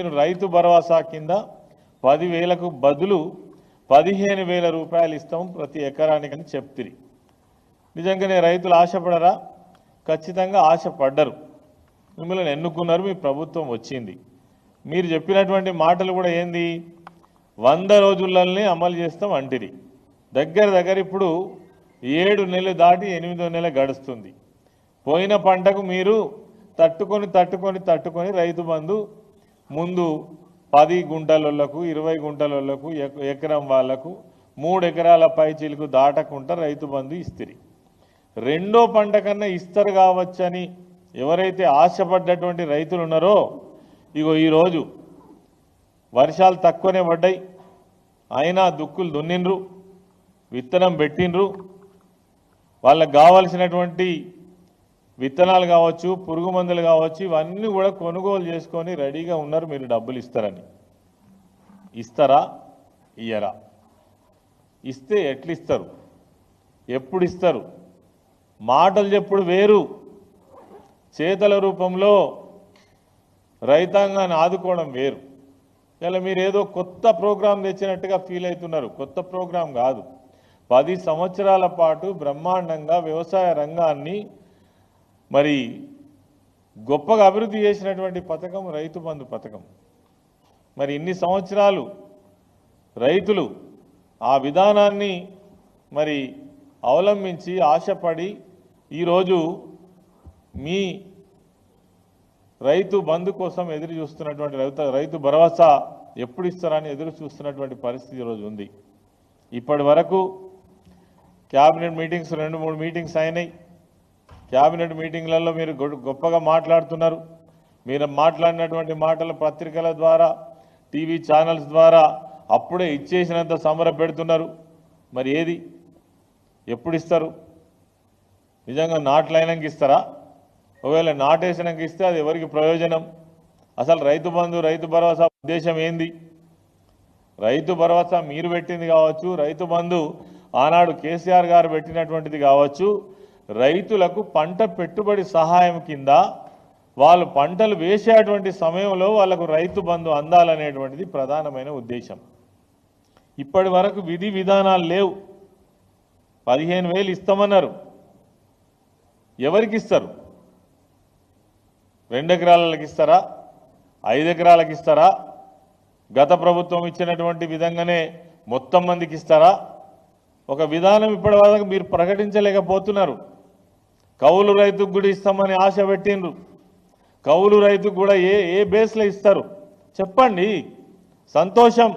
రైతు భరోసా కింద పదివేలకు బదులు పదిహేను వేల రూపాయలు ఇస్తాం ప్రతి ఎకరానికి అని చెప్తిరి. నిజంగానే రైతులు ఆశపడరా? ఖచ్చితంగా ఆశపడ్డరు. మిమ్మల్ని ఎన్నుకున్నారు మీ ప్రభుత్వం వచ్చింది. మీరు చెప్పినటువంటి మాటలు కూడా ఏంది? వంద రోజులనే అమలు చేస్తాం అంటిరి. దగ్గర దగ్గర ఇప్పుడు ఏడు నెలలు దాటి ఎనిమిదో నెల గడుస్తుంది. పోయిన పంటకు మీరు తట్టుకొని తట్టుకొని తట్టుకొని రైతు బంధు ముందు పది గుంటలకు ఇరవై గుంటలకు ఎకరం వాళ్ళకు మూడు ఎకరాల పై చిలుకు దాటకుండా రైతు బంధు ఇస్తిరి. రెండో పంట కన్నా ఇస్తారు కావచ్చని ఎవరైతే ఆశపడ్డటువంటి రైతులు ఉన్నారో ఇగో ఈరోజు వర్షాలు తక్కువనే పడ్డాయి. అయినా దుక్కులు దున్నిండ్రు విత్తనం పెట్టిండ్రు. వాళ్ళకు కావలసినటువంటి విత్తనాలు కావచ్చు పురుగు మందులు కావచ్చు ఇవన్నీ కూడా కొనుగోలు చేసుకొని రెడీగా ఉన్నారు. మీరు డబ్బులు ఇస్తారని. ఇస్తారా? ఇయ్యరా. ఇస్తే ఎట్లిస్తారు? ఎప్పుడు ఇస్తారు? మాటలు చెప్పుడు వేరు. చేతల రూపంలో రైతాంగాన్ని ఆదుకోవడం వేరు. ఇలా మీరు ఏదో కొత్త ప్రోగ్రాం తెచ్చినట్టుగా ఫీల్ అవుతున్నారు. కొత్త ప్రోగ్రాం కాదు. పది సంవత్సరాల పాటు బ్రహ్మాండంగా వ్యవసాయ రంగాన్ని మరి గొప్పగా అభివృద్ధి చేసినటువంటి పథకం రైతు బంధు పథకం. మరి ఇన్ని సంవత్సరాలు రైతులు ఆ విధానాన్ని మరి అవలంబించి ఆశపడి ఈరోజు మీ రైతు బంధు కోసం ఎదురు చూస్తున్నటువంటి రైతు రైతు భరోసా ఎప్పుడు ఇస్తారని ఎదురు చూస్తున్నటువంటి పరిస్థితి ఈరోజు ఉంది. ఇప్పటి వరకు క్యాబినెట్ మీటింగ్స్ రెండు మూడు మీటింగ్స్ అయినాయి. క్యాబినెట్ మీటింగ్లలో మీరు గొ- గొప్పగా మాట్లాడుతున్నారు. మీరు మాట్లాడినటువంటి మాటలు పత్రికల ద్వారా టీవీ ఛానల్స్ ద్వారా అప్పుడే ఇచ్చేసినంత సంబర పెడుతున్నారు. మరి ఏది? ఎప్పుడు ఇస్తారు నిజంగా నాట్లైనాక ఇస్తారా? ఒకవేళ నాటేసినాక ఇస్తే అది ఎవరికి ప్రయోజనం? అసలు రైతు బంధు రైతు భరోసా ఉద్దేశం ఏంది? రైతు భరోసా మీరు పెట్టింది కావచ్చు రైతు బంధు ఆనాడు కేసీఆర్ గారు పెట్టినటువంటిది కావచ్చు రైతులకు పంట పెట్టుబడి సహాయం కింద వాళ్ళు పంటలు వేసేటువంటి సమయంలో వాళ్ళకు రైతు బంధు అందాలనేటువంటిది ప్రధానమైన ఉద్దేశం. ఇప్పటి వరకు విధి విధానాలు లేవు. పదిహేను వేలు ఇస్తామన్నారు. ఎవరికి ఇస్తారు? రెండు ఎకరాలకి ఇస్తారా? ఐదు ఎకరాలకి ఇస్తారా? గత ప్రభుత్వం ఇచ్చినటువంటి విధంగానే మొత్తం మందికి ఇస్తారా? ఒక విధానం ఇప్పటి వరకు మీరు ప్రకటించలేకపోతున్నారు. కౌలు రైతుకు కూడా ఇస్తామని ఆశ పెట్టిండ్రు. కౌలు రైతుకు కూడా ఏ ఏ బేస్లో ఇస్తారు? చెప్పండి. సంతోషం.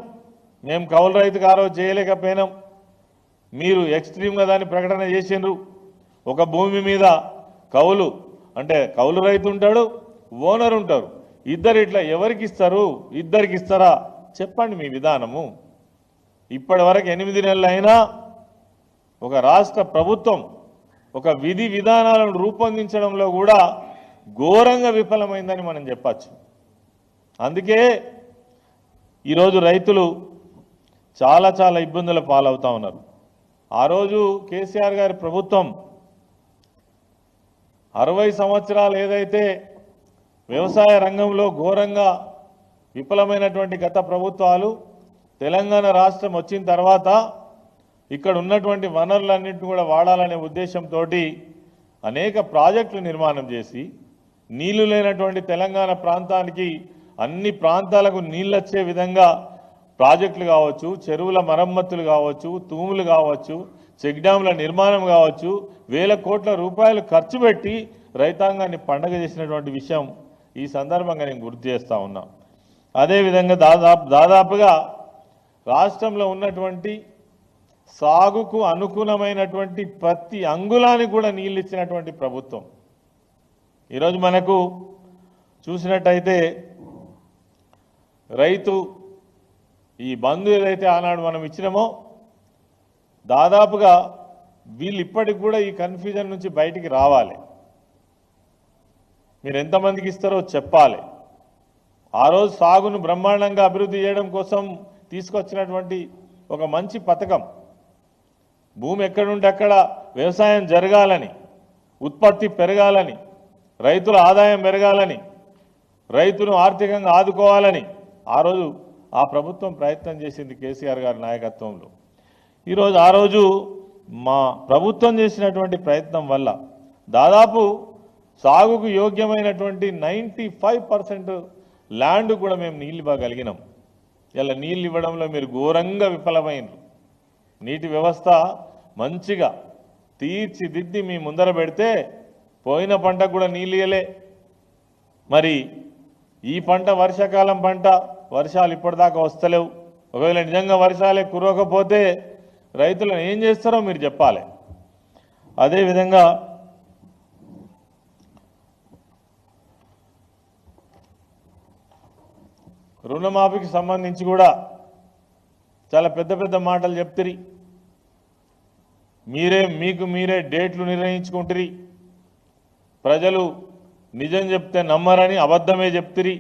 మేము కౌలు రైతుకు ఆ రోజు చేయలేకపోయినాం. మీరు ఎక్స్ట్రీమ్గా దాన్ని ప్రకటన చేసిండ్రు. ఒక భూమి మీద కౌలు అంటే కౌలు రైతు ఉంటాడు ఓనర్ ఉంటారు. ఇద్దరు ఇట్లా ఎవరికి ఇస్తారు? ఇద్దరికి ఇస్తారా? చెప్పండి మీ విధానము. ఇప్పటి వరకు ఎనిమిది నెలలు అయినా ఒక రాష్ట్ర ప్రభుత్వం ఒక విధి విధానాలను రూపొందించడంలో కూడా ఘోరంగా విఫలమైందని మనం చెప్పచ్చు. అందుకే ఈరోజు రైతులు చాలా చాలా ఇబ్బందుల పాలవుతూ ఉన్నారు. ఆ రోజు కేసీఆర్ గారి ప్రభుత్వం అరవై సంవత్సరాలు ఏదైతే వ్యవసాయ రంగంలో ఘోరంగా విఫలమైనటువంటి గత ప్రభుత్వాలు తెలంగాణ రాష్ట్రం వచ్చిన తర్వాత ఇక్కడ ఉన్నటువంటి వనరులన్నింటినీ కూడా వాడాలనే ఉద్దేశంతో అనేక ప్రాజెక్టులు నిర్మాణం చేసి నీళ్ళు లేనటువంటి తెలంగాణ ప్రాంతానికి అన్ని ప్రాంతాలకు నీళ్ళు వచ్చే విధంగా ప్రాజెక్టులు కావచ్చు చెరువుల మరమ్మతులు కావచ్చు తూములు కావచ్చు చెక్ డ్యాంల నిర్మాణం కావచ్చు వేల కోట్ల రూపాయలు ఖర్చు పెట్టి రైతాంగాన్ని పండగ చేసినటువంటి విషయం ఈ సందర్భంగా నేను గుర్తు చేస్తా ఉన్నా. అదేవిధంగా దాదాపు దాదాపుగా రాష్ట్రంలో ఉన్నటువంటి సాగుకు అనుకూలమైనటువంటి ప్రతి అంగుళానికి కూడా నీళ్ళు ఇచ్చినటువంటి ప్రభుత్వం. ఈరోజు మనకు చూసినట్టయితే రైతు ఈ బంధు ఏదైతే ఆనాడు మనం ఇచ్చినామో దాదాపుగా వీళ్ళు ఇప్పటికి కూడా ఈ కన్ఫ్యూజన్ నుంచి బయటికి రావాలి. మీరు ఎంతమందికి ఇస్తారో చెప్పాలి. ఆ రోజు సాగును బ్రహ్మాండంగా అభివృద్ధి చేయడం కోసం తీసుకొచ్చినటువంటి ఒక మంచి పథకం. భూమి ఎక్కడుంటే అక్కడ వ్యవసాయం జరగాలని ఉత్పత్తి పెరగాలని రైతుల ఆదాయం పెరగాలని రైతును ఆర్థికంగా ఆదుకోవాలని ఆ రోజు ఆ ప్రభుత్వం ప్రయత్నం చేసింది కేసీఆర్ గారి నాయకత్వంలో. ఈరోజు ఆ రోజు మా ప్రభుత్వం చేసినటువంటి ప్రయత్నం వల్ల దాదాపు సాగుకు యోగ్యమైనటువంటి నైంటీ ఫైవ్ పర్సెంట్ ల్యాండ్ కూడా మేము నీళ్ళు ఇవ్వగలిగినాం. ఇలా నీళ్ళు ఇవ్వడంలో మీరు ఘోరంగా విఫలమైనరు నీటి వ్యవస్థ మంచిగా తీర్చిదిద్ది మీ ముందర పెడితే పోయిన పంటకు కూడా నీళ్ళు ఇయ్యలే. మరి ఈ పంట వర్షాకాలం పంట వర్షాలు ఇప్పటిదాకా వస్తలేవు. ఒకవేళ నిజంగా వర్షాలే కురవకపోతే రైతులను ఏం చేస్తారో మీరు చెప్పాలి. అదేవిధంగా రుణమాఫీకి సంబంధించి కూడా చాలా పెద్ద పెద్ద మాటలు చెప్తిరి. మీరే మీకు మీరే డేట్లు నిర్ణయించుకుంటురి. ప్రజలు నిజం చెప్తే నమ్మరని అబద్ధమే చెప్తిరి.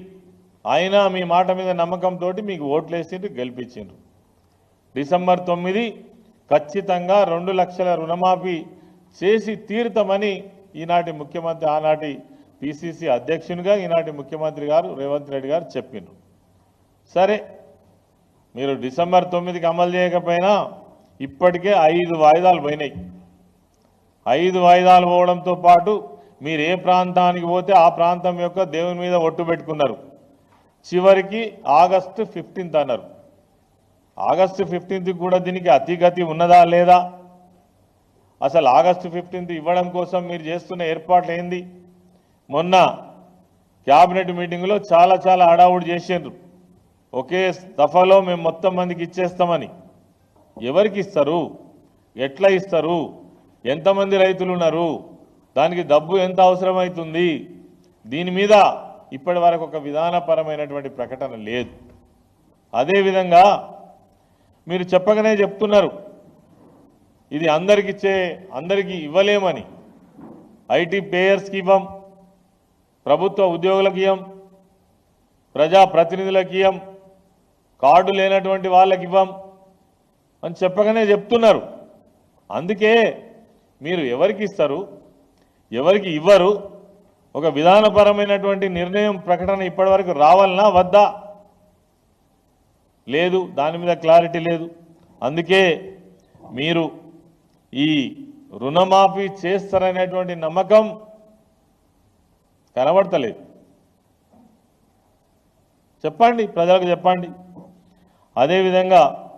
అయినా మీ మాట మీద నమ్మకంతో మీకు ఓట్లేసిండ్రు గెలిపించిండ్రు. డిసెంబర్ తొమ్మిది ఖచ్చితంగా రెండు లక్షల రుణమాఫీ చేసి తీరుతామని ఈనాటి ముఖ్యమంత్రి ఆనాటి పిసిసి అధ్యక్షునిగా ఈనాటి ముఖ్యమంత్రి గారు రేవంత్ రెడ్డి గారు చెప్పిండ్రు సరే మీరు డిసెంబర్ తొమ్మిదికి అమలు చేయకపోయినా ఇప్పటికే ఐదు వాయిదాలు పోయినాయి. ఐదు వాయిదాలు పోవడంతో పాటు మీరు ఏ ప్రాంతానికి పోతే ఆ ప్రాంతం యొక్క దేవుని మీద ఒట్టు పెట్టుకున్నారు. చివరికి ఆగస్టు ఫిఫ్టీన్త్ అన్నారు. ఆగస్టు ఫిఫ్టీన్త్ కూడా దీనికి అతిగతి ఉన్నదా లేదా? అసలు ఆగస్టు ఫిఫ్టీన్త్ ఇవ్వడం కోసం మీరు చేస్తున్న ఏర్పాట్లు ఏంది? మొన్న క్యాబినెట్ మీటింగ్లో చాలా చాలా హడావుడి చేసిండ్రు. ఒకే దఫాలో మేము మొత్తం మందికి ఇచ్చేస్తామని. ఎవరికి ఇస్తారు ఎట్లా ఇస్తారు? ఎంతమంది రైతులు ఉన్నారు? దానికి డబ్బు ఎంత అవసరమవుతుంది దీని మీద ఇప్పటి వరకు ఒక విధానపరమైనటువంటి ప్రకటన లేదు. అదేవిధంగా మీరు చెప్పగానే చెప్తున్నారు. ఇది అందరికి ఇచ్చే అందరికీ ఇవ్వలేమని. ఐటీ పేయర్స్కి ఇవ్వం ప్రభుత్వ ఉద్యోగులకు ఇవ్వం ప్రజాప్రతినిధులకి ఇవ్వం కార్డు లేనటువంటి వాళ్ళకి ఇవ్వం అని చెప్పగానే చెప్తున్నారు. అందుకే మీరు ఎవరికి ఇస్తారు? ఎవరికి ఇవ్వరు? ఒక విధానపరమైనటువంటి నిర్ణయం ప్రకటన ఇప్పటివరకు రావాలనా వద్దా? లేదు దాని మీద క్లారిటీ లేదు. అందుకే మీరు ఈ రుణమాఫీ చేస్తారనేటువంటి నమ్మకం కనబడతలేదు. చెప్పండి ప్రజలకు చెప్పండి. అదేవిధంగా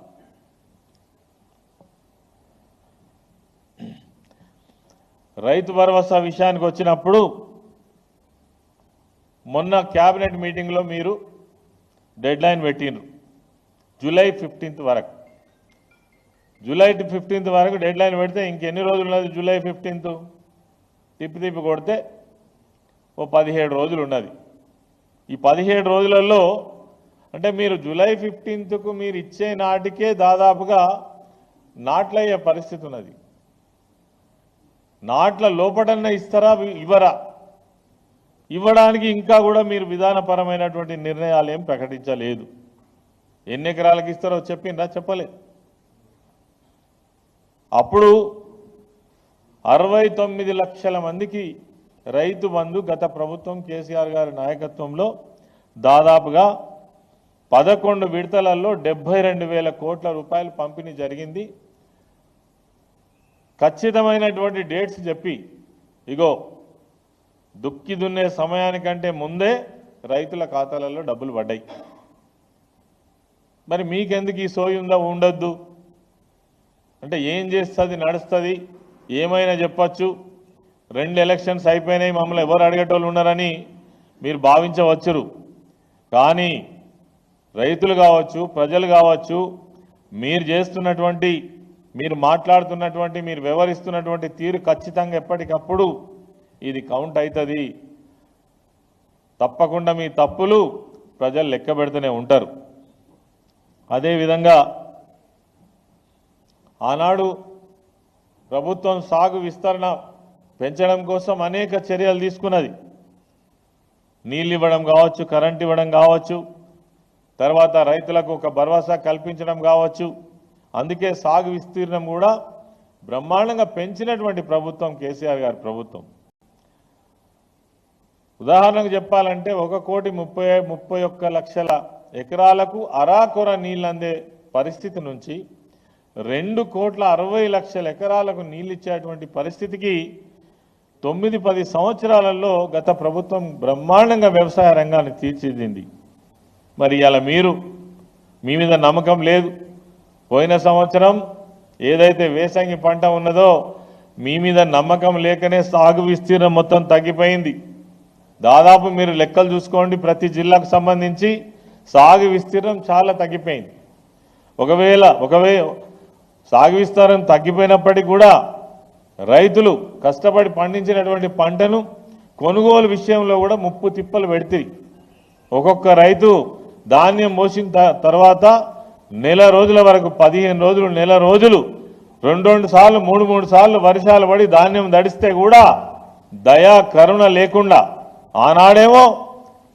రైతు భరోసా విషయానికి వచ్చినప్పుడు మొన్న క్యాబినెట్ మీటింగ్లో మీరు డెడ్లైన్ పెట్టిండ్రు. జూలై ఫిఫ్టీన్త్ వరకు. జూలై ఫిఫ్టీన్త్ వరకు డెడ్లైన్ పెడితే ఇంకెన్ని రోజులు ఉన్నది జూలై ఫిఫ్టీన్త్? తిప్పి తిప్పి కొడితే ఓ పదిహేడు రోజులు ఉన్నది. ఈ పదిహేడు రోజులలో అంటే మీరు జూలై ఫిఫ్టీన్త్కు మీరు ఇచ్చే నాటికే దాదాపుగా నాట్లయ్యే పరిస్థితి ఉన్నది. నాట్ల లోపటన్నా ఇస్తారా ఇవ్వరా? ఇవ్వడానికి ఇంకా కూడా మీరు విధానపరమైనటువంటి నిర్ణయాలు ఏం ప్రకటించలేదు. ఎన్ని ఎకరాలకు ఇస్తారో చెప్పిండ్రా? చెప్పలేదు. అప్పుడు అరవై తొమ్మిది లక్షల మందికి రైతు బంధు గత ప్రభుత్వం కేసీఆర్ గారి నాయకత్వంలో దాదాపుగా పదకొండు విడతలలో డెబ్బై రెండు వేల కోట్ల రూపాయలు పంపిణీ జరిగింది. ఖచ్చితమైనటువంటి డేట్స్ చెప్పి ఇగో దుక్కి దున్నే సమయానికంటే ముందే రైతుల ఖాతాలలో డబ్బులు పడ్డాయి. మరి మీకెందుకు ఈ సోయి ఉందా? ఉండొద్దు. అంటే ఏం చేస్తుంది నడుస్తుంది? ఏమైనా చెప్పచ్చు. రెండు ఎలక్షన్స్ అయిపోయినాయి మమ్మల్ని ఎవరు అడిగేటోళ్ళు ఉన్నారని మీరు భావించవచ్చురు. కానీ రైతులు కావచ్చు ప్రజలు కావచ్చు మీరు చేస్తున్నటువంటి మీరు మాట్లాడుతున్నటువంటి మీరు వ్యవహరిస్తున్నటువంటి తీరు ఖచ్చితంగా ఎప్పటికప్పుడు ఇది కౌంట్ అవుతుంది. తప్పకుండా మీ తప్పులు ప్రజలు లెక్క పెడుతూనే ఉంటారు. అదేవిధంగా ఆనాడు ప్రభుత్వం సాగు విస్తరణ పెంచడం కోసం అనేక చర్యలు తీసుకున్నది. నీళ్ళు ఇవ్వడం కావచ్చు కరెంట్ ఇవ్వడం కావచ్చు తర్వాత రైతులకు ఒక భరోసా కల్పించడం కావచ్చు అందుకే సాగు విస్తీర్ణం కూడా బ్రహ్మాండంగా పెంచినటువంటి ప్రభుత్వం కేసీఆర్ గారి ప్రభుత్వం. ఉదాహరణకు చెప్పాలంటే ఒక కోటి ముప్పై ముప్పై ఒక్క లక్షల ఎకరాలకు అరాకొర నీళ్ళు అందే పరిస్థితి నుంచి రెండు కోట్ల అరవై లక్షల ఎకరాలకు నీళ్ళు ఇచ్చేటువంటి పరిస్థితికి తొమ్మిది పది సంవత్సరాలలో గత ప్రభుత్వం బ్రహ్మాండంగా వ్యవసాయ రంగాన్ని తీర్చిదింది మరి ఇలా మీరు మీ మీద నమ్మకం లేదు. పోయిన సంవత్సరం ఏదైతే వేసంగి పంట ఉన్నదో మీ మీద నమ్మకం లేకనే సాగు విస్తీర్ణం మొత్తం తగ్గిపోయింది. దాదాపు మీరు లెక్కలు చూసుకోండి ప్రతి జిల్లాకు సంబంధించి సాగు విస్తీర్ణం చాలా తగ్గిపోయింది. ఒకవేళ ఒకవేళ సాగు విస్తారం తగ్గిపోయినప్పటికీ కూడా రైతులు కష్టపడి పండించినటువంటి పంటను కొనుగోలు విషయంలో కూడా ముప్పు తిప్పలు పెడితే ఒక్కొక్క రైతు ధాన్యం మోసిన త- తర్వాత నెల రోజుల వరకు పదిహేను రోజులు నెల రోజులు రెండు రెండు సార్లు మూడు మూడు సార్లు వర్షాలు పడి ధాన్యం దడిస్తే కూడా దయా కరుణ లేకుండా ఆనాడేమో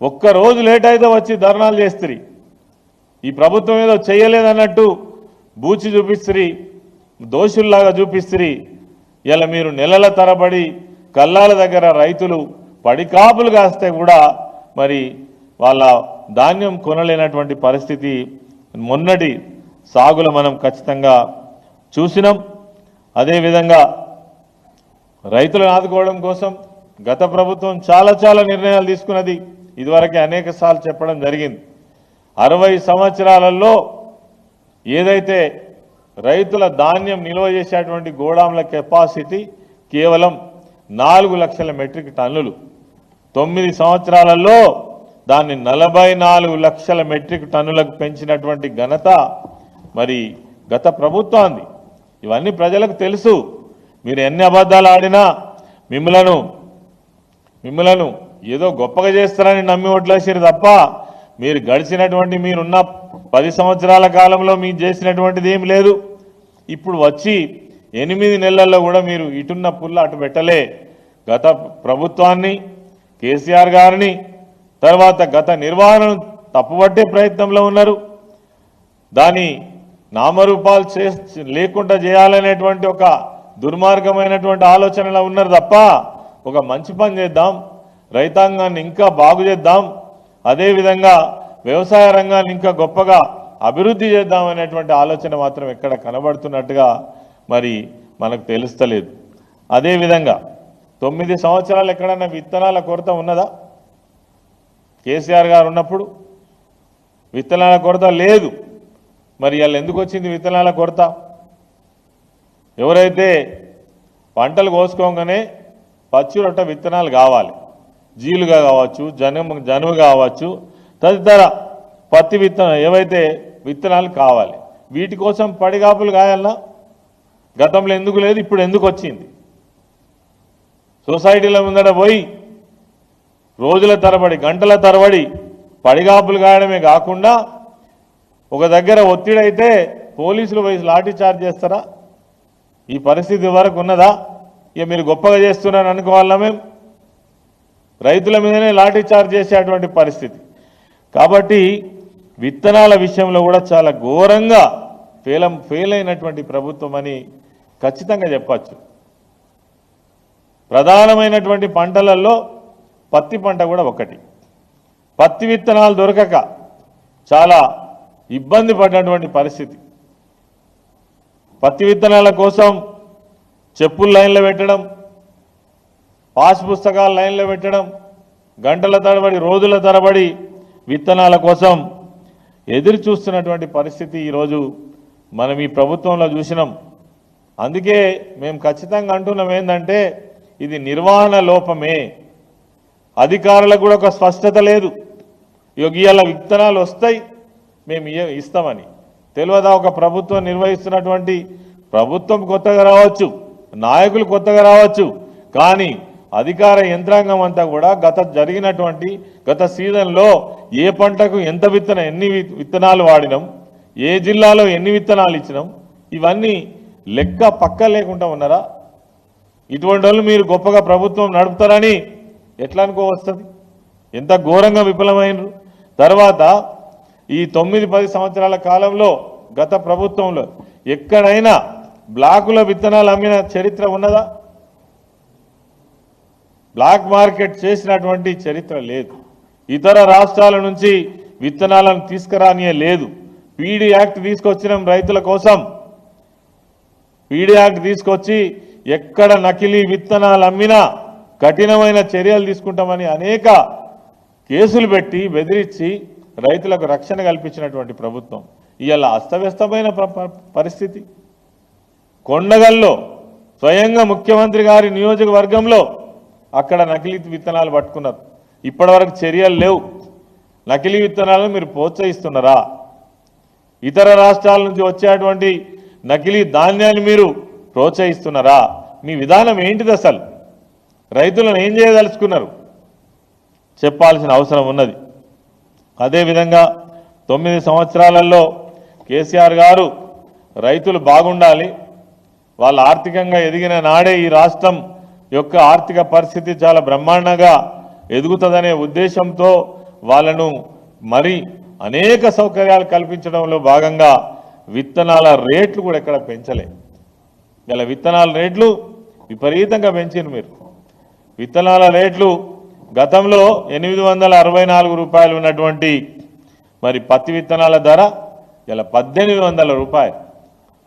ఒక్క రోజు లేట్ అయితే వచ్చి ధర్నాలు చేస్తుంది ఈ ప్రభుత్వం ఏదో చేయలేదన్నట్టు బూచి చూపిస్తుంది దోషుల్లాగా చూపిస్తుంది ఇలా మీరు నెలల తరబడి కల్లాల దగ్గర రైతులు పడికాపులు కాస్తే కూడా మరి వాళ్ళ ధాన్యం కొనలేనటువంటి పరిస్థితి మొన్నటి సాగులో మనం ఖచ్చితంగా చూసినాం. అదేవిధంగా రైతులను ఆదుకోవడం కోసం గత ప్రభుత్వం చాలా చాలా నిర్ణయాలు తీసుకున్నది. ఇదివరకే అనేక సార్లు చెప్పడం జరిగింది. అరవై సంవత్సరాలలో ఏదైతే రైతుల ధాన్యం నిల్వ చేసేటువంటి గోడాంల కెపాసిటీ కేవలం నాలుగు లక్షల మెట్రిక్ టన్నులు. తొమ్మిది సంవత్సరాలలో దాన్ని నలభై నాలుగు లక్షల మెట్రిక్ టన్నులకు పెంచినటువంటి ఘనత మరి గత ప్రభుత్వాన్ని. ఇవన్నీ ప్రజలకు తెలుసు. మీరు ఎన్ని అబద్ధాలు ఆడినా మిమ్మలను మిమ్మలను ఏదో గొప్పగా చేస్తారని నమ్మి ఓట్లేసారు తప్ప మీరు గడిచినటువంటి మీరున్న పది సంవత్సరాల కాలంలో మీరు చేసినటువంటిది ఏం లేదు. ఇప్పుడు వచ్చి ఎనిమిది నెలల్లో కూడా మీరు ఇటున్న పుల్ల అటు పెట్టలే. గత ప్రభుత్వాన్ని కేసీఆర్ గారిని తర్వాత గత నిర్వహణను తప్పుపట్టే ప్రయత్నంలో ఉన్నారు. దాని నామరూపాలు చే లేకుండా చేయాలనేటువంటి ఒక దుర్మార్గమైనటువంటి ఆలోచనలో ఉన్నారు తప్ప ఒక మంచి పని చేద్దాం రైతాంగాన్ని ఇంకా బాగు చేద్దాం అదేవిధంగా వ్యవసాయ రంగాన్ని ఇంకా గొప్పగా అభివృద్ధి చేద్దాం అనేటువంటి ఆలోచన మాత్రం ఎక్కడ కనబడుతున్నట్టుగా మరి మనకు తెలుస్తలేదు. అదేవిధంగా తొమ్మిది సంవత్సరాలు ఎక్కడన్నా విత్తనాల కొరత ఉన్నదా? కేసీఆర్ గారు ఉన్నప్పుడు విత్తనాల కొరత లేదు. మరి వాళ్ళు ఎందుకు వచ్చింది విత్తనాల కొరత? ఎవరైతే పంటలు కోసుకోగానే పచ్చి రొట్ట విత్తనాలు కావాలి. జీలుగా కావచ్చు జనుము జనుము కావచ్చు తదితర పత్తి విత్తనం ఏవైతే విత్తనాలు కావాలి. వీటి కోసం పడిగాపులు కాయాలన్నా గతంలో ఎందుకు లేదు ఇప్పుడు ఎందుకు వచ్చింది? సొసైటీల ముందట పోయి రోజుల తరబడి గంటల తరబడి పడిగాపులు కాయడమే కాకుండా ఒక దగ్గర ఒత్తిడి అయితే పోలీసులు వయసు లాఠీ చార్జ్ చేస్తారా? ఈ పరిస్థితి వరకు ఉన్నదా? ఇక మీరు గొప్పగా చేస్తున్నారని అనుకోవాలా మేము? రైతుల మీదనే లాఠీ చార్జ్ చేసేటువంటి పరిస్థితి. కాబట్టి విత్తనాల విషయంలో కూడా చాలా ఘోరంగా ఫెయిల్ ఫెయిల్ అయినటువంటి ప్రభుత్వం అని ఖచ్చితంగా చెప్పచ్చు. ప్రధానమైనటువంటి పంటలలో పత్తి పంట కూడా ఒకటి పత్తి విత్తనాలు దొరకక చాలా ఇబ్బంది పడినటువంటి పరిస్థితి. పత్తి విత్తనాల కోసం చెప్పులు లైన్లో పెట్టడం పాస్ పుస్తకాలు లైన్లో పెట్టడం గంటల తరబడి రోజుల తరబడి విత్తనాల కోసం ఎదురు చూస్తున్నటువంటి పరిస్థితి ఈరోజు మనం ఈ ప్రభుత్వంలో చూసినాం. అందుకే మేము ఖచ్చితంగా అంటున్నాం ఏంటంటే ఇది నిర్వహణ లోపమే. అధికారులకు కూడా ఒక స్పష్టత లేదు. ఇవాళ విత్తనాలు వస్తాయి మేము ఇస్తామని. తెలియదా ఒక ప్రభుత్వం నిర్వహిస్తున్నటువంటి ప్రభుత్వం కొత్తగా రావచ్చు నాయకులు కొత్తగా రావచ్చు కానీ అధికార యంత్రాంగం అంతా కూడా గత జరిగినటువంటి గత సీజన్లో ఏ పంటకు ఎంత విత్తన ఎన్ని విత్తనాలు వాడినాం ఏ జిల్లాలో ఎన్ని విత్తనాలు ఇచ్చినాం ఇవన్నీ లెక్క పక్క లేకుండా ఉన్నారా? ఇటువంటి వాళ్ళు మీరు గొప్పగా ప్రభుత్వం నడుపుతారని ఎట్లా అనుకోవస్తుంది ఎంత ఘోరంగా విఫలమైనరు తర్వాత ఈ తొమ్మిది పది సంవత్సరాల కాలంలో గత ప్రభుత్వంలో ఎక్కడైనా బ్లాకుల విత్తనాలు అమ్మిన చరిత్ర ఉన్నదా? బ్లాక్ మార్కెట్ చేసినటువంటి చరిత్ర లేదు. ఇతర రాష్ట్రాల నుంచి విత్తనాలను తీసుకురానియే లేదు. పీడీ యాక్ట్ తీసుకొచ్చినాం రైతుల కోసం. పీడీ యాక్ట్ తీసుకొచ్చి ఎక్కడ నకిలీ విత్తనాలు అమ్మినా కఠినమైన చర్యలు తీసుకుంటామని అనేక కేసులు పెట్టి బెదిరించి రైతులకు రక్షణ కల్పించినటువంటి ప్రభుత్వం. ఇవాళ అస్తవ్యస్తమైన ప్ర- పరిస్థితి. కొండగల్లో స్వయంగా ముఖ్యమంత్రి గారి నియోజకవర్గంలో అక్కడ నకిలీ విత్తనాలు పట్టుకున్నారు. ఇప్పటివరకు చర్యలు లేవు. నకిలీ విత్తనాలను మీరు ప్రోత్సహిస్తున్నారా? ఇతర రాష్ట్రాల నుంచి వచ్చేటువంటి నకిలీ ధాన్యాన్ని మీరు ప్రోత్సహిస్తున్నారా? మీ విధానం ఏంటిది అసలు? రైతులను ఏం చేయదలుచుకున్నారు? చెప్పాల్సిన అవసరం ఉన్నది. అదేవిధంగా తొమ్మిది సంవత్సరాలలో కేసీఆర్ గారు రైతులు బాగుండాలి వాళ్ళు ఆర్థికంగా ఎదిగిన నాడే ఈ రాష్ట్రం యొక్క ఆర్థిక పరిస్థితి చాలా బ్రహ్మాండంగా ఎదుగుతుందనే ఉద్దేశంతో వాళ్ళను మరి అనేక సౌకర్యాలు కల్పించడంలో భాగంగా విత్తనాల రేట్లు కూడా ఎక్కడ పెంచలే. ఇలా విత్తనాల రేట్లు విపరీతంగా పెంచారు మీరు. విత్తనాల రేట్లు గతంలో ఎనిమిది వందల అరవై నాలుగు రూపాయలు ఉన్నటువంటి మరి పత్తి విత్తనాల ధర ఇలా పద్దెనిమిది వందల రూపాయలు.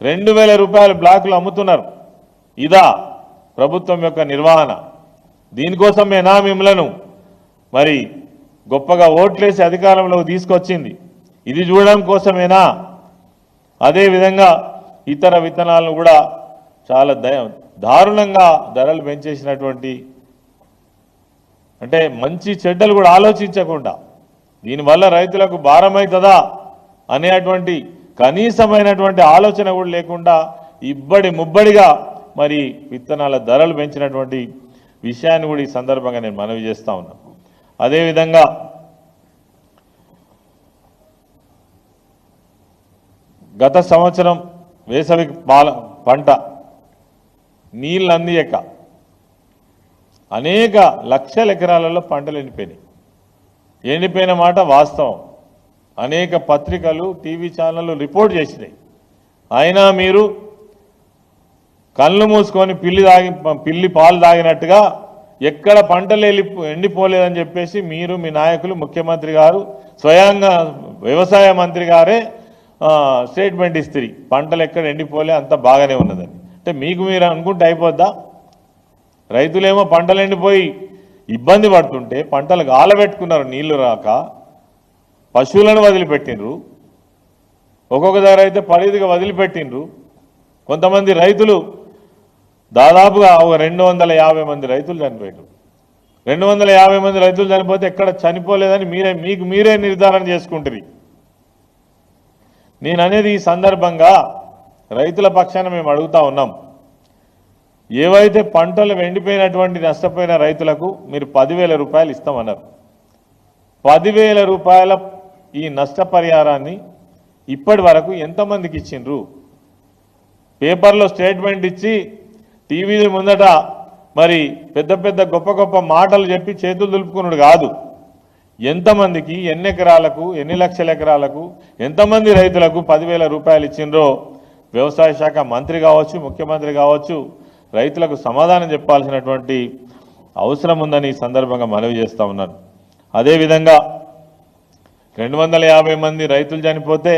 రెండు వేల రూపాయలు బ్లాకులు అమ్ముతున్నారు. ఇదా ప్రభుత్వం యొక్క నిర్వహణ. దీనికోసమేనా మిమ్మలను మరి గొప్పగా ఓట్లేసి అధికారంలోకి తీసుకొచ్చింది. ఇది చూడడం కోసమేనా? అదేవిధంగా ఇతర విత్తనాలను కూడా చాలా దయ దారుణంగా ధరలు పెంచేసినటువంటి అంటే మంచి చెడ్డలు కూడా ఆలోచించకుండా దీనివల్ల రైతులకు భారమవుతుందా అనేటువంటి కనీసమైనటువంటి ఆలోచన కూడా లేకుండా ఇబ్బడి ముబ్బడిగా మరి విత్తనాల ధరలు పెంచినటువంటి విషయాన్ని కూడా ఈ సందర్భంగా నేను మనవి చేస్తా ఉన్నాను అదేవిధంగా గత సంవత్సరం వేసవి పాల పంట నీళ్ళు అందియక అనేక లక్షల ఎకరాలలో పంటలు ఎండిపోయినాయి. ఎండిపోయిన మాట వాస్తవం. అనేక పత్రికలు టీవీ ఛానళ్ళు రిపోర్ట్ చేసినాయి. అయినా మీరు కళ్ళు మూసుకొని పిల్లి తాగి పిల్లి పాలు తాగినట్టుగా ఎక్కడ పంటలు వెళ్ళి ఎండిపోలేదని చెప్పేసి మీరు మీ నాయకులు ముఖ్యమంత్రి గారు స్వయంగా వ్యవసాయ మంత్రి గారే స్టేట్మెంట్ ఇస్తుంది పంటలు ఎక్కడ ఎండిపోలే అంత బాగానే ఉన్నదని. అంటే మీకు మీరు అనుకుంటే అయిపోద్దా? రైతులేమో పంటలు ఎండిపోయి ఇబ్బంది పడుతుంటే పంటలు గాలబెట్టుకున్నారు నీళ్ళు రాక పశువులను వదిలిపెట్టిండ్రు. ఒక్కొక్క దగ్గర అయితే పరిధిగా వదిలిపెట్టిండ్రు. కొంతమంది రైతులు దాదాపుగా ఒక రెండు వందల యాభై మంది రైతులు చనిపోయారు రెండు వందల యాభై మంది రైతులు చనిపోతే ఎక్కడ చనిపోలేదని మీరే మీకు మీరే నిర్ధారణ చేసుకుంటుంది నేను అనేది ఈ సందర్భంగా రైతుల పక్షాన మేము అడుగుతా ఉన్నాం. ఏవైతే పంటలు ఎండిపోయినటువంటి నష్టపోయిన రైతులకు మీరు పదివేల రూపాయలు ఇస్తామన్నారు. పదివేల రూపాయల ఈ నష్టపరిహారాన్ని ఇప్పటి వరకు ఎంతమందికి ఇచ్చిండ్రు? పేపర్లో స్టేట్మెంట్ ఇచ్చి టీవీ ముందట మరి పెద్ద పెద్ద గొప్ప గొప్ప మాటలు చెప్పి చేతులు దులుపుకున్నాడు కాదు. ఎంతమందికి ఎన్ని ఎకరాలకు ఎన్ని లక్షల ఎకరాలకు ఎంతమంది రైతులకు పదివేల రూపాయలు ఇచ్చిండ్రో? వ్యవసాయ శాఖ మంత్రి కావచ్చు ముఖ్యమంత్రి కావచ్చు రైతులకు సమాధానం చెప్పాల్సినటువంటి అవసరం ఉందని ఈ సందర్భంగా మనవి చేస్తూ ఉన్నాను అదేవిధంగా రెండు వందల యాభై మంది రైతులు చనిపోతే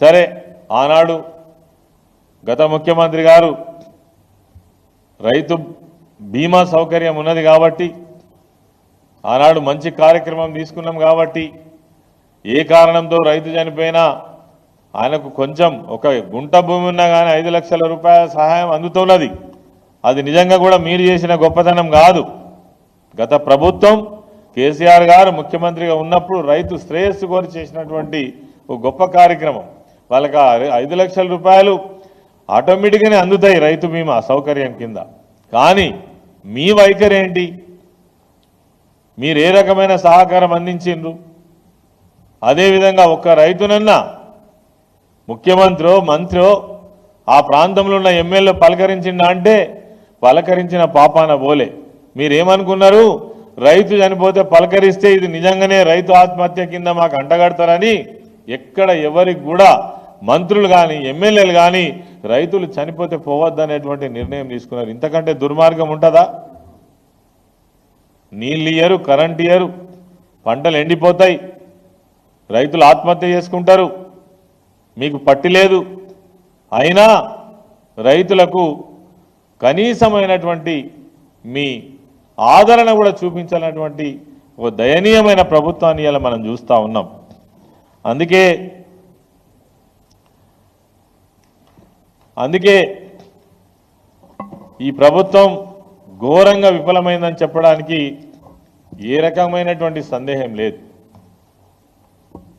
సరే ఆనాడు గత ముఖ్యమంత్రి గారు రైతు బీమా సౌకర్యం ఉన్నది కాబట్టి ఆనాడు మంచి కార్యక్రమం తీసుకున్నాం కాబట్టి ఏ కారణంతో రైతు చనిపోయినా ఆయనకు కొంచెం ఒక గుంట భూమి ఉన్నా కానీ ఐదు లక్షల రూపాయల సహాయం అందుతున్నది. అది నిజంగా కూడా మీరు చేసిన గొప్పతనం కాదు. గత ప్రభుత్వం కేసీఆర్ గారు ముఖ్యమంత్రిగా ఉన్నప్పుడు రైతు శ్రేయస్సు కోరి చేసినటువంటి ఒక గొప్ప కార్యక్రమం. వాళ్ళకి ఐదు లక్షల రూపాయలు ఆటోమేటిక్గానే అందుతాయి రైతు బీమా సౌకర్యం కింద. కానీ మీ వైఖరి ఏంటి? మీరు ఏ రకమైన సహకారం అందించిండ్రు? అదేవిధంగా ఒక్క రైతునన్నా ముఖ్యమంత్రో మంత్రో ఆ ప్రాంతంలో ఉన్న ఎమ్మెల్యే పలకరించిందా అంటే పలకరించిన పాపాన పోలే మీరేమనుకున్నారు? రైతు చనిపోతే పలకరిస్తే ఇది నిజంగానే రైతు ఆత్మహత్య కింద మాకు అంటగడతారని ఎక్కడ ఎవరికి కూడా మంత్రులు కానీ ఎమ్మెల్యేలు కానీ రైతులు చనిపోతే పోవద్దనేటువంటి నిర్ణయం తీసుకున్నారు. ఇంతకంటే దుర్మార్గం ఉంటుందా? నీళ్ళు ఇయ్యరు కరెంట్ ఇయ్యరు పంటలు ఎండిపోతాయి రైతులు ఆత్మహత్య చేసుకుంటారు. మీకు పట్టి లేదు. అయినా రైతులకు కనీసమైనటువంటి మీ ఆదరణ కూడా చూపించాలన్నటువంటి ఒక దయనీయమైన ప్రభుత్వాన్ని ఇలా మనం చూస్తూ ఉన్నాం. అందుకే అందుకే ఈ ప్రభుత్వం ఘోరంగా విఫలమైందని చెప్పడానికి ఏ రకమైనటువంటి సందేహం లేదు.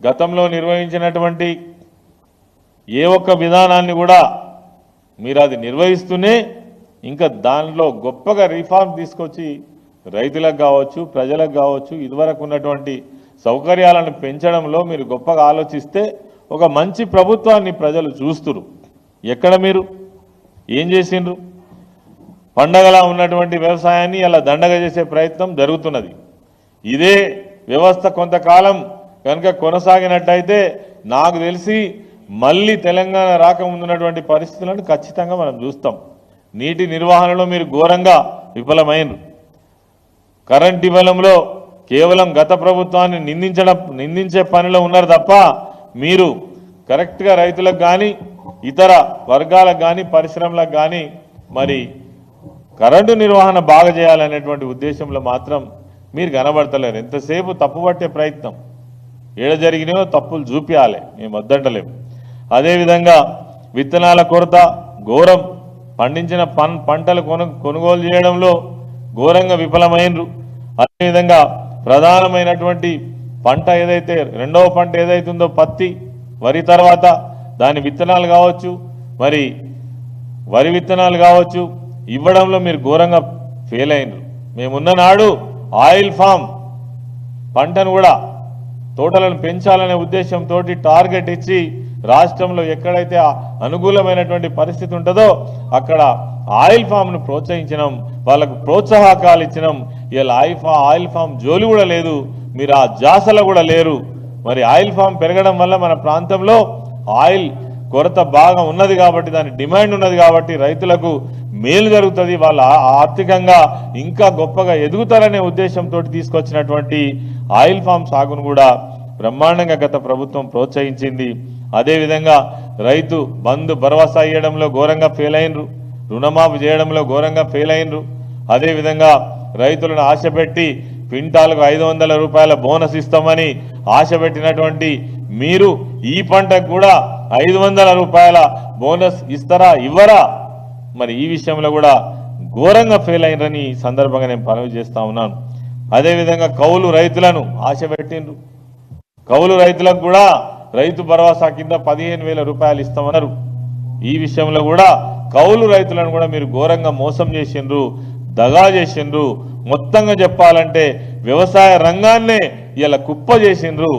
గతంలో నిర్వహించినటువంటి ఏ ఒక్క విధానాన్ని కూడా మీరు అది నిర్వహిస్తూనే ఇంకా దానిలో గొప్పగా రిఫార్మ్ తీసుకొచ్చి రైతులకు కావచ్చు ప్రజలకు కావచ్చు ఇదివరకు ఉన్నటువంటి సౌకర్యాలను పెంచడంలో మీరు గొప్పగా ఆలోచిస్తే ఒక మంచి ప్రభుత్వాన్ని ప్రజలు చూస్తురు. ఎక్కడ మీరు? ఏం చేసిండ్రు? పండగలా ఉన్నటువంటి వ్యవసాయాన్ని అలా దండగ చేసే ప్రయత్నం జరుగుతున్నది. ఇదే వ్యవస్థ కొంతకాలం కనుక కొనసాగినట్టయితే నాకు తెలిసి మళ్ళీ తెలంగాణ రాకముందున్నటువంటి పరిస్థితులను ఖచ్చితంగా మనం చూస్తాం. నీటి నిర్వహణలో మీరు ఘోరంగా విఫలమైనరు కరెంట్ ఇవ్వడంలో కేవలం గత ప్రభుత్వాన్ని నిందించడం నిందించే పనిలో ఉన్నారు తప్ప మీరు కరెక్ట్గా రైతులకు కానీ ఇతర వర్గాలకు కానీ పరిశ్రమలకు కానీ మరి కరెంటు నిర్వహణ బాగా చేయాలనేటువంటి ఉద్దేశంలో మాత్రం మీరు కనబడతలేరు. ఎంతసేపు తప్పుపట్టే ప్రయత్నం. ఏడ జరిగినాయో తప్పులు చూపించాలి మేము వద్దంటలేము. అదేవిధంగా విత్తనాల కొరత ఘోరం పండించిన పన్ పంటలు కొను కొనుగోలు చేయడంలో ఘోరంగా విఫలమైనరు అదేవిధంగా ప్రధానమైనటువంటి పంట ఏదైతే రెండవ పంట ఏదైతుందో పత్తి వరి తర్వాత దాని విత్తనాలు కావచ్చు మరి వరి విత్తనాలు కావచ్చు ఇవ్వడంలో మీరు ఘోరంగా ఫెయిల్ అయినరు మేమున్న నాడు ఆయిల్ ఫామ్ పంటను కూడా తోటలను పెంచాలనే ఉద్దేశంతో టార్గెట్ ఇచ్చి రాష్ట్రంలో ఎక్కడైతే ఆ అనుకూలమైనటువంటి పరిస్థితి ఉంటుందో అక్కడ ఆయిల్ ఫామ్ను ప్రోత్సహించినాం వాళ్ళకు ప్రోత్సాహకాలు ఇచ్చినాం. ఇలా ఆయిల్ ఫామ్ ఆయిల్ ఫామ్ జోలి కూడా లేదు మీరు ఆ జాసలు కూడా లేరు. మరి ఆయిల్ ఫామ్ పెరగడం వల్ల మన ప్రాంతంలో ఆయిల్ కొరత బాగా ఉన్నది కాబట్టి దాని డిమాండ్ ఉన్నది కాబట్టి రైతులకు మేలు జరుగుతుంది. వాళ్ళ ఆర్థికంగా ఇంకా గొప్పగా ఎదుగుతారనే ఉద్దేశంతో తీసుకొచ్చినటువంటి ఆయిల్ ఫామ్ సాగును కూడా బ్రహ్మాండంగా గత ప్రభుత్వం ప్రోత్సహించింది. అదేవిధంగా రైతు బంధు భరోసా ఇవ్వడంలో ఘోరంగా ఫెయిల్ అయినరు. రుణమాఫీ చేయడంలో ఘోరంగా ఫెయిల్ అయినరు. అదేవిధంగా రైతులను ఆశపెట్టి క్వింటాల్కు ఐదు వందల రూపాయల బోనస్ ఇస్తామని ఆశ పెట్టినటువంటి మీరు ఈ పంటకు కూడా ఐదు వందల రూపాయల బోనస్ ఇస్తారా ఇవ్వరా? మరి ఈ విషయంలో కూడా ఘోరంగా ఫెయిల్ అయినరని ఈ సందర్భంగా నేను పనులు చేస్తా ఉన్నాను. అదేవిధంగా కౌలు రైతులను ఆశ పెట్టిండ్రు. కౌలు రైతులకు కూడా రైతు భరోసా కింద పదిహేను వేల రూపాయలు ఇస్తామన్నారు. ఈ విషయంలో కూడా కౌలు రైతులను కూడా మీరు ఘోరంగా మోసం చేసిండ్రు దగా చేసిండ్రు. మొత్తంగా చెప్పాలంటే వ్యవసాయ రంగాన్నే ఇలా కుప్ప చేసిండ్రు.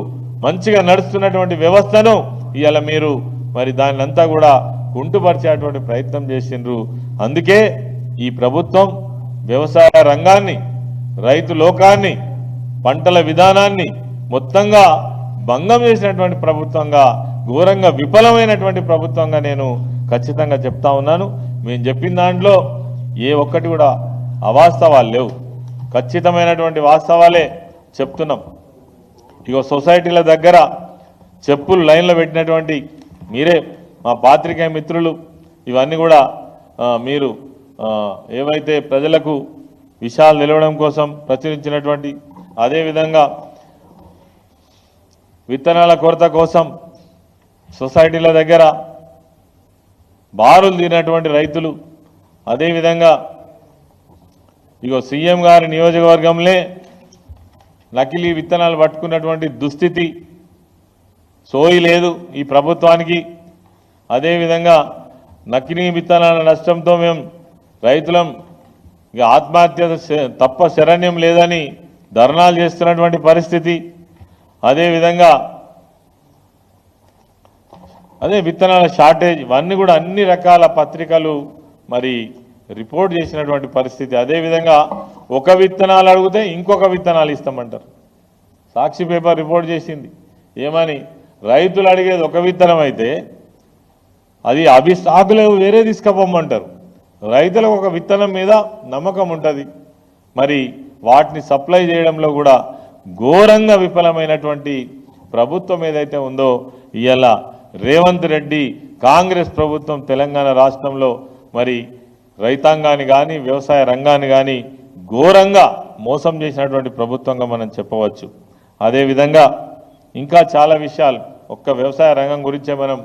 మంచిగా నడుస్తున్నటువంటి వ్యవస్థను ఇలా మీరు మరి దాన్నంతా కూడా కుంటుపరిచేటువంటి ప్రయత్నం చేసిండ్రు. అందుకే ఈ ప్రభుత్వం వ్యవసాయ రంగాన్ని రైతు లోకాన్ని పంటల విధానాన్ని మొత్తంగా భంగం చేసినటువంటి ప్రభుత్వంగా ఘోరంగా విఫలమైనటువంటి ప్రభుత్వంగా నేను ఖచ్చితంగా చెప్తా ఉన్నాను. మేము చెప్పిన దాంట్లో ఏ ఒక్కటి కూడా అవాస్తవాలు లేవు. ఖచ్చితమైనటువంటి వాస్తవాలే చెప్తున్నాం. ఇక సొసైటీల దగ్గర చెప్పులు లైన్లో పెట్టినటువంటి మీరే మా పాత్రికేయ మిత్రులు ఇవన్నీ కూడా మీరు ఏవైతే ప్రజలకు విషయాలు నిలవడం కోసం ప్రచురించినటువంటి అదేవిధంగా విత్తనాల కొరత కోసం సొసైటీల దగ్గర బారులు తీరినటువంటి రైతులు అదేవిధంగా ఇగో సీఎం గారి నియోజకవర్గంలో నకిలీ విత్తనాలు పట్టుకున్నటువంటి దుస్థితి సోయి లేదు ఈ ప్రభుత్వానికి. అదేవిధంగా నకిలీ విత్తనాల నష్టంతో మేము రైతులం ఇక ఆత్మహత్య తప్ప శరణ్యం లేదని ధర్నాలు చేస్తున్నటువంటి పరిస్థితి. అదేవిధంగా అదే విత్తనాల షార్టేజ్ ఇవన్నీ కూడా అన్ని రకాల పత్రికలు మరి రిపోర్ట్ చేసినటువంటి పరిస్థితి. అదేవిధంగా ఒక విత్తనాలు అడిగితే ఇంకొక విత్తనాలు ఇస్తామంటారు. సాక్షి పేపర్ రిపోర్ట్ చేసింది. ఏమని? రైతులు అడిగేది ఒక విత్తనం అయితే అది అవి స్టాకులు వేరే తీసుకుపోమంటారు. రైతులకు ఒక విత్తనం మీద నమ్మకం ఉంటుంది. మరి వాటిని సప్లై చేయడంలో కూడా ఘోరంగా విఫలమైనటువంటి ప్రభుత్వం ఏదైతే ఉందో ఇవాళ రేవంత్ రెడ్డి కాంగ్రెస్ ప్రభుత్వం తెలంగాణ రాష్ట్రంలో మరి రైతాంగాన్ని కానీ వ్యవసాయ రంగాన్ని కానీ ఘోరంగా మోసం చేసినటువంటి ప్రభుత్వంగా మనం చెప్పవచ్చు. అదేవిధంగా ఇంకా చాలా విషయాలు ఒక్క వ్యవసాయ రంగం గురించే మనం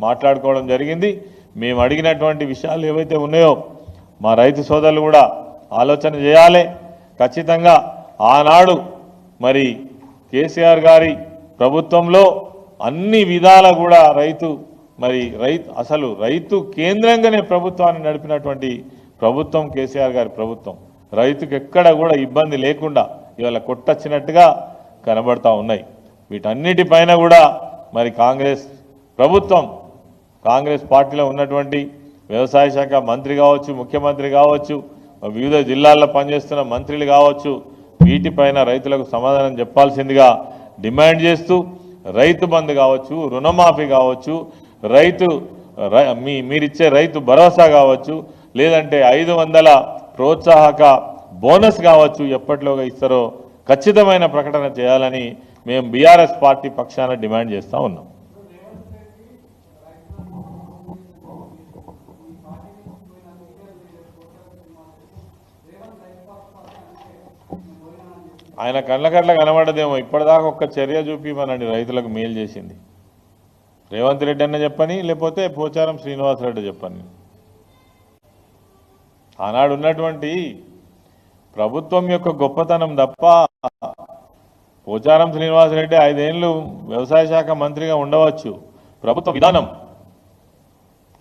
మాట్లాడుకోవడం జరిగింది. మేము అడిగినటువంటి విషయాలు ఏవైతే ఉన్నాయో మా రైతు సోదరులు కూడా ఆలోచన చేయాలి. ఖచ్చితంగా ఆనాడు మరి కేసీఆర్ గారి ప్రభుత్వంలో అన్ని విధాల కూడా రైతు మరి రైతు అసలు రైతు కేంద్రంగానే ప్రభుత్వాన్ని నడిపినటువంటి ప్రభుత్వం కేసీఆర్ గారి ప్రభుత్వం. రైతుకు ఎక్కడ కూడా ఇబ్బంది లేకుండా ఇవాళ కొట్టచ్చినట్టుగా కనబడతా ఉన్నాయి. వీటన్నిటిపైన కూడా మరి కాంగ్రెస్ ప్రభుత్వం కాంగ్రెస్ పార్టీలో ఉన్నటువంటి వ్యవసాయ శాఖ మంత్రి కావచ్చు ముఖ్యమంత్రి కావచ్చు వివిధ జిల్లాల్లో పనిచేస్తున్న మంత్రులు కావచ్చు వీటిపైన రైతులకు సమాధానం చెప్పాల్సిందిగా డిమాండ్ చేస్తూ రైతు బంధు కావచ్చు రుణమాఫీ కావచ్చు రైతు రై- మీ మీరిచ్చే రైతు భరోసా కావచ్చు లేదంటే ఐదు వందల ప్రోత్సాహక బోనస్ కావచ్చు ఎప్పటిలోగా ఇస్తారో ఖచ్చితమైన ప్రకటన చేయాలని మేము బీఆర్ఎస్ పార్టీ పక్షాన డిమాండ్ చేస్తూ ఉన్నాం. ఆయన కళ్ళకట్ల కనబడదేమో. ఇప్పటిదాకా ఒక్క చర్య చూపిమనండి రైతులకు మేలు చేసింది. రేవంత్ రెడ్డి అన్న చెప్పని లేకపోతే పోచారం శ్రీనివాసరెడ్డి చెప్పని. ఆనాడు ఉన్నటువంటి ప్రభుత్వం యొక్క గొప్పతనం తప్ప పోచారం శ్రీనివాసరెడ్డి ఐదేళ్ళు వ్యవసాయ శాఖ మంత్రిగా ఉండవచ్చు. ప్రభుత్వ విధానం.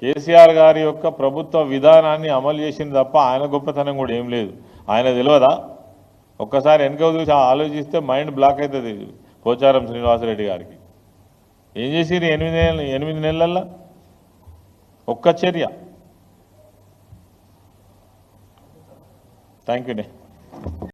కేసీఆర్ గారి యొక్క ప్రభుత్వ విధానాన్ని అమలు చేసింది తప్ప ఆయన గొప్పతనం కూడా ఏం లేదు. ఆయన తెలియదా? ఒక్కసారి వెనక చూసి ఆలోచిస్తే మైండ్ బ్లాక్ అవుతుంది పోచారం శ్రీనివాసరెడ్డి గారికి. ఏం చేసిరు ఎనిమిది నెలలు ఎనిమిది నెలల్లో ఒక్క చర్య. Thank you